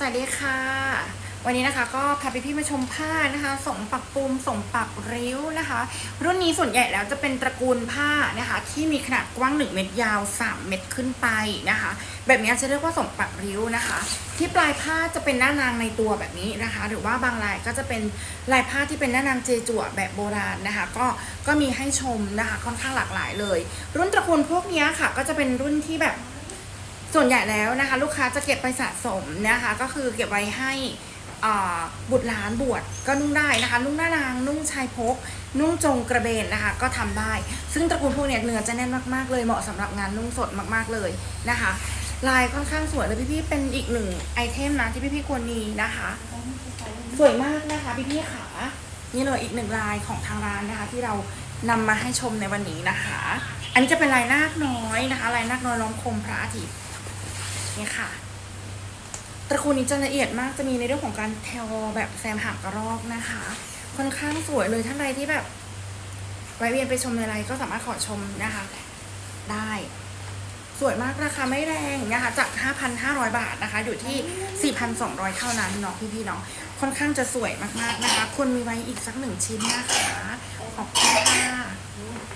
สวัสดีค่ะ วันนี้นะคะก็พาพี่ๆมาชมผ้านะคะสมปักปุมสมปักริ้วนะคะ รุ่นนี้ส่วนใหญ่แล้วจะเป็นตระกูลผ้านะคะ ที่มีขนาดกว้าง 1 เมตรยาว 3 เมตรขึ้นไปนะคะ แบบนี้จะเรียกว่าสมปักริ้วนะคะ ที่ปลายผ้าจะเป็นหน้านางในตัวแบบนี้นะคะ หรือว่าบางลายก็จะเป็นลายผ้าที่เป็นหน้านางเจจั่วแบบโบราณนะคะ ก็ก็มีให้ชมนะคะค่อนข้างหลากหลายเลย รุ่นตระกูลพวกนี้ค่ะ ก็จะเป็นรุ่นที่แบบ ส่วนใหญ่แล้วนะคะ ลูกค้าจะเก็บไปสะสมนะคะ ก็คือเก็บไว้ให้อ่าบุตรหลานบวชก็นุ่งได้นะคะ นุ่งหน้านาง นุ่งชายพก นุ่งจงกระเบนนะคะ ก็ทำได้ ซึ่งตระกูลพวกเนี้ยเนื้อจะแน่นมากๆเลยเหมาะสำหรับงานนุ่งสดมากๆเลยนะคะ ลายค่อนข้างสวยเลยพี่ๆเป็นอีกหนึ่งไอเทมนะที่พี่ๆควรมีนะคะ สวยมากนะคะพี่ๆขานี่เลยอีกหนึ่งลายของทางร้านนะคะ ที่เรานำมาให้ชมในวันนี้นะคะ อันนี้จะเป็นลายนาคน้อยนะคะ ลายนาคน้อยล้อมคมพระอาทิตย์ นี่ค่ะ ตระกูลนี้จะละเอียดมากจะมีในเรื่องของการแทวแบบแซมหางกระรอกนะคะ ค่อนข้างสวยเลยท่านใดที่แบบแวะเวียนไปชมในไลน์ก็สามารถขอชมนะคะ ได้สวยมากราคาไม่แรงนะคะจาก 5,500 บาทนะคะ อยู่ที่ 4,200 เท่านั้นเนาะพี่ๆเนาะค่อนข้างจะสวยมากๆนะคะควรมีไว้อีกสักหนึ่งชิ้นนะคะ ขอบคุณค่ะ